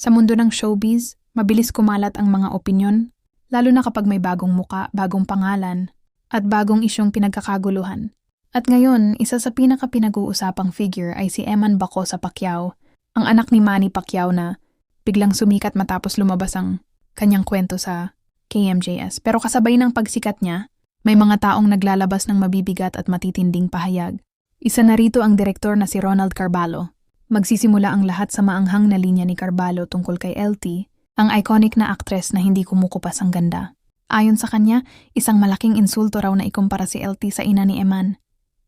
Sa mundo ng showbiz, mabilis kumalat ang mga opinyon, lalo na kapag may bagong muka, bagong pangalan, at bagong isyong pinagkakaguluhan. At ngayon, isa sa pinaka-pinag-uusapang figure ay si Eman Baco sa Pacquiao, ang anak ni Manny Pacquiao na biglang sumikat matapos lumabas ang kanyang kwento sa KMJS. Pero kasabay ng pagsikat niya, may mga taong naglalabas ng mabibigat at matitinding pahayag. Isa na rito ang direktor na si Ronald Carballo. Magsisimula ang lahat sa maanghang na linya ni Carballo tungkol kay LT, ang iconic na aktres na hindi kumukupas ang ganda. Ayon sa kanya, isang malaking insulto raw na ikumpara si LT sa ina ni Eman.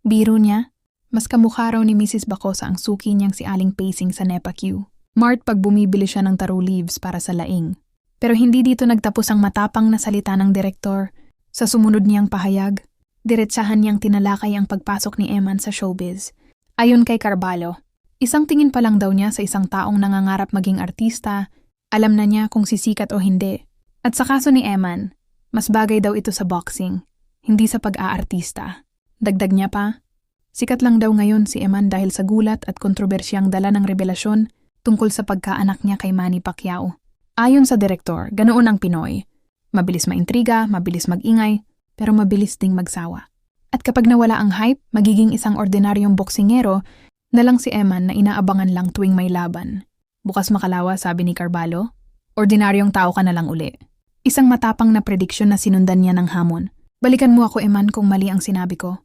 Biro niya, mas kamukha raw ni Mrs. Bacosa ang suki niyang si Aling Pacing sa Nepa Q. Mart pag bumibili siya ng taro leaves para sa laing. Pero hindi dito nagtapos ang matapang na salita ng direktor. Sa sumunod niyang pahayag, diretsahan niyang tinalakay ang pagpasok ni Eman sa showbiz. Ayon kay Carballo, isang tingin pa lang daw niya sa isang taong nangangarap maging artista, alam na niya kung sisikat o hindi. At sa kaso ni Eman, mas bagay daw ito sa boxing, hindi sa pag-aartista. Dagdag niya pa, sikat lang daw ngayon si Eman dahil sa gulat at kontrobersyang dala ng revelasyon tungkol sa pagkaanak niya kay Manny Pacquiao. Ayon sa direktor, ganoon ang Pinoy. Mabilis maintriga, mabilis magingay, pero mabilis ding magsawa. At kapag nawala ang hype, magiging isang ordinaryong boksingero na lang si Eman na inaabangan lang tuwing may laban. Bukas makalawa, sabi ni Carballo, ordinaryong tao ka na lang uli. Isang matapang na prediksyon na sinundan niya ng hamon. Balikan mo ako, Eman, kung mali ang sinabi ko.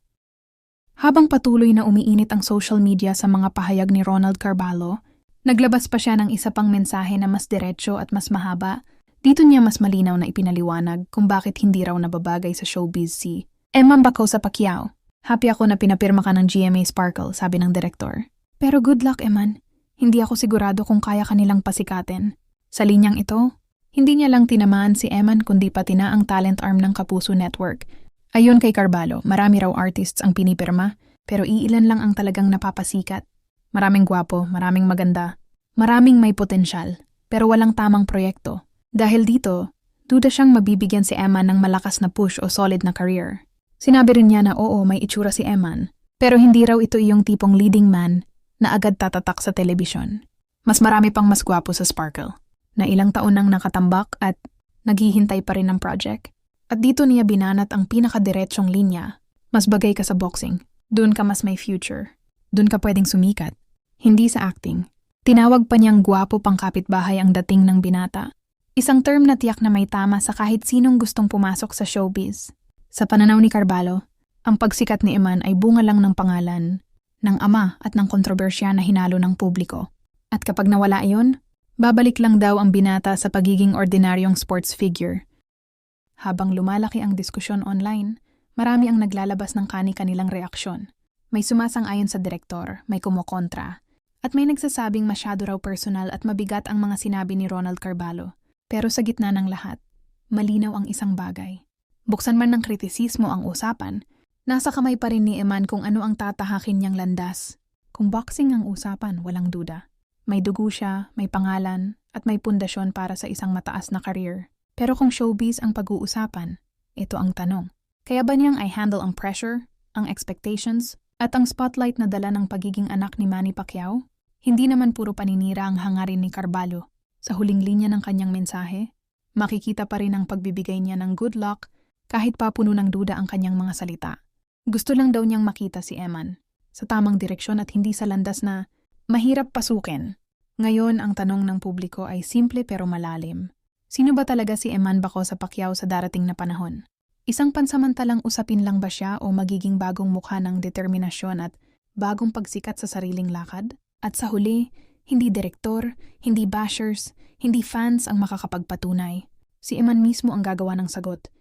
Habang patuloy na umiinit ang social media sa mga pahayag ni Ronald Carballo, naglabas pa siya ng isa pang mensahe na mas diretsyo at mas mahaba. Dito niya mas malinaw na ipinaliwanag kung bakit hindi raw nababagay sa showbiz si Emma Bacosa Pacquiao. Happy ako na pinapirma ka ng GMA Sparkle, sabi ng direktor. Pero good luck, Eman. Hindi ako sigurado kung kaya kanilang pasikatin. Sa linyang ito, hindi niya lang tinamaan si Eman kundi pati na ang talent arm ng Kapuso Network. Ayon kay Carballo, marami raw artists ang pinipirma, pero iilan lang ang talagang napapasikat. Maraming gwapo, maraming maganda, maraming may potensyal, pero walang tamang proyekto. Dahil dito, duda siyang mabibigyan si Eman ng malakas na push o solid na career. Sinabi rin niya na oo, may itsura si Eman, pero hindi raw ito iyong tipong leading man na agad tatatak sa telebisyon. Mas marami pang mas gwapo sa Sparkle na ilang taon nang nakatambak at naghihintay pa rin ng project. At dito niya binanat ang pinakadiretsyong linya. Mas bagay ka sa boxing. Doon ka mas may future. Doon ka pwedeng sumikat. Hindi sa acting. Tinawag pa niyang gwapo pang kapitbahay ang dating ng binata. Isang term na tiyak na may tama sa kahit sinong gustong pumasok sa showbiz. Sa pananaw ni Carballo, ang pagsikat ni Eman ay bunga lang ng pangalan, ng ama at ng kontrobersya na hinalo ng publiko. At kapag nawala iyon, Babalik lang daw ang binata sa pagiging ordinaryong sports figure. Habang lumalaki ang diskusyon online, marami ang naglalabas ng kani-kanilang reaksyon. May sumasang-ayon sa direktor, may kumokontra, at may nagsasabing masyado raw personal at mabigat ang mga sinabi ni Ronald Carballo. Pero sa gitna ng lahat, malinaw ang isang bagay. Buksan man ng kritisismo ang usapan, nasa kamay pa rin ni Eman kung ano ang tatahakin niyang landas. Kung boxing ang usapan, walang duda. May dugo siya, may pangalan, at may pundasyon para sa isang mataas na career. Pero kung showbiz ang pag-uusapan, ito ang tanong. Kaya ba niyang I handle ang pressure, ang expectations, at ang spotlight na dala ng pagiging anak ni Manny Pacquiao? Hindi naman puro paninira ang hangarin ni Carballo. Sa huling linya ng kanyang mensahe, makikita pa rin ang pagbibigay niya ng good luck kahit pa puno ng duda ang kanyang mga salita. Gusto lang daw niyang makita si Eman sa tamang direksyon at hindi sa landas na Mahirap pasukin. Ngayon ang tanong ng publiko ay simple pero malalim. Sino ba talaga si Eman Bako sa Pacquiao sa darating na panahon? Isang pansamantalang usapin lang ba siya o magiging bagong mukha ng determinasyon at bagong pagsikat sa sariling lakad? At sa huli, hindi direktor, hindi bashers, hindi fans ang makakapagpatunay. Si Eman mismo ang gagawa ng sagot.